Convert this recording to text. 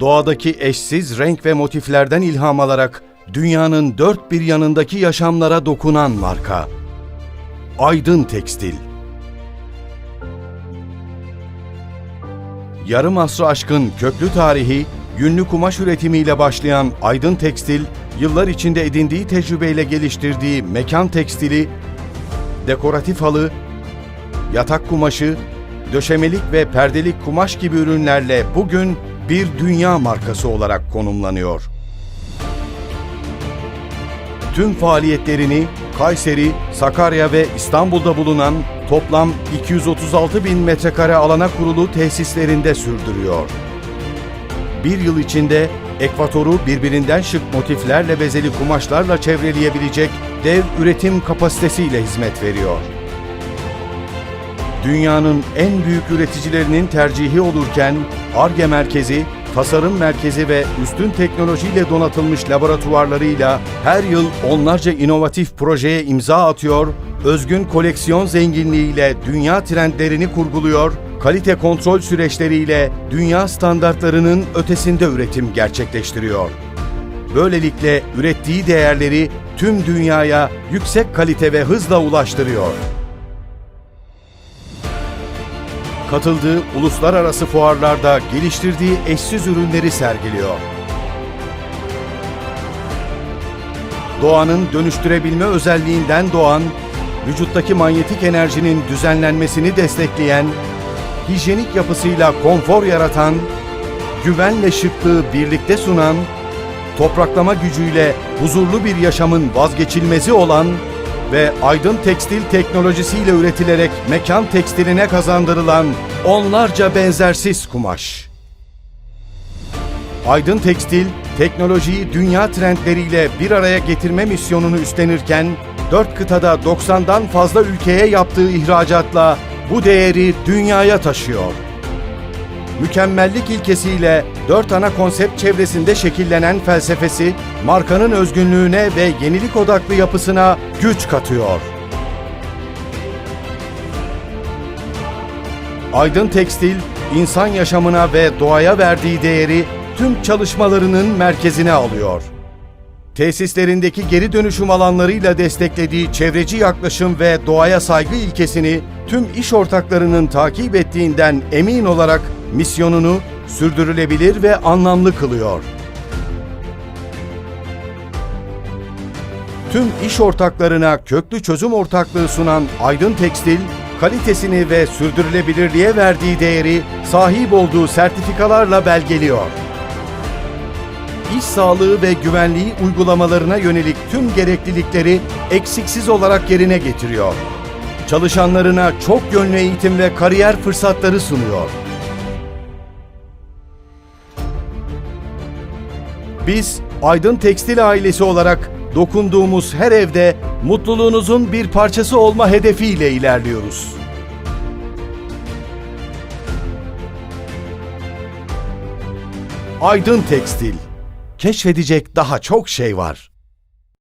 Doğadaki eşsiz renk ve motiflerden ilham alarak dünyanın dört bir yanındaki yaşamlara dokunan marka. Aydın Tekstil. Yarım asrı aşkın köklü tarihi, yünlü kumaş üretimiyle başlayan Aydın Tekstil, yıllar içinde edindiği tecrübeyle geliştirdiği mekan tekstili, dekoratif halı, yatak kumaşı, döşemelik ve perdelik kumaş gibi ürünlerle bugün bir dünya markası olarak konumlanıyor. Tüm faaliyetlerini Kayseri, Sakarya ve İstanbul'da bulunan toplam 236 bin metrekare alana kurulu tesislerinde sürdürüyor. Bir yıl içinde ekvatoru birbirinden şık motiflerle bezeli kumaşlarla çevreleyebilecek dev üretim kapasitesiyle hizmet veriyor. Dünyanın en büyük üreticilerinin tercihi olurken ARGE merkezi, tasarım merkezi ve üstün teknolojiyle donatılmış laboratuvarlarıyla her yıl onlarca inovatif projeye imza atıyor, özgün koleksiyon zenginliğiyle dünya trendlerini kurguluyor, kalite kontrol süreçleriyle dünya standartlarının ötesinde üretim gerçekleştiriyor. Böylelikle ürettiği değerleri tüm dünyaya yüksek kalite ve hızla ulaştırıyor. Katıldığı uluslararası fuarlarda geliştirdiği eşsiz ürünleri sergiliyor. Doğanın dönüştürebilme özelliğinden doğan, vücuttaki manyetik enerjinin düzenlenmesini destekleyen, hijyenik yapısıyla konfor yaratan, güvenle şıklığı birlikte sunan, topraklama gücüyle huzurlu bir yaşamın vazgeçilmezi olan ve aydın tekstil teknolojisiyle üretilerek mekan tekstiline kazandırılan onlarca benzersiz kumaş. Aydın Tekstil, teknolojiyi dünya trendleriyle bir araya getirme misyonunu üstlenirken, dört kıtada 90'dan fazla ülkeye yaptığı ihracatla bu değeri dünyaya taşıyor. Mükemmellik ilkesiyle dört ana konsept çevresinde şekillenen felsefesi, markanın özgünlüğüne ve yenilik odaklı yapısına güç katıyor. Aydın Tekstil, insan yaşamına ve doğaya verdiği değeri tüm çalışmalarının merkezine alıyor. Tesislerindeki geri dönüşüm alanlarıyla desteklediği çevreci yaklaşım ve doğaya saygı ilkesini tüm iş ortaklarının takip ettiğinden emin olarak misyonunu sürdürülebilir ve anlamlı kılıyor. Tüm iş ortaklarına köklü çözüm ortaklığı sunan Aydın Tekstil, kalitesini ve sürdürülebilirliğe verdiği değeri sahip olduğu sertifikalarla belgeliyor. İş sağlığı ve güvenliği uygulamalarına yönelik tüm gereklilikleri eksiksiz olarak yerine getiriyor. Çalışanlarına çok yönlü eğitim ve kariyer fırsatları sunuyor. Biz Aydın Tekstil ailesi olarak dokunduğumuz her evde mutluluğunuzun bir parçası olma hedefiyle ilerliyoruz. Aydın Tekstil. Keşfedecek daha çok şey var.